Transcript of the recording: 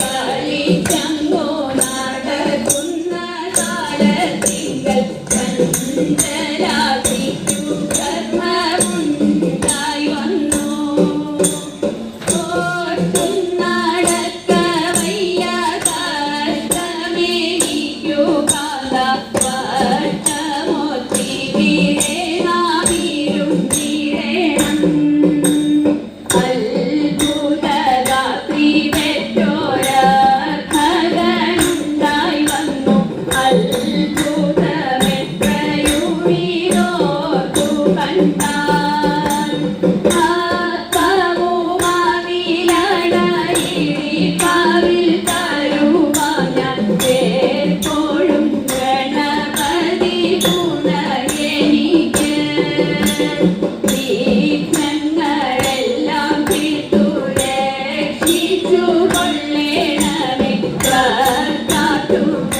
കളിച്ചാ Thank you.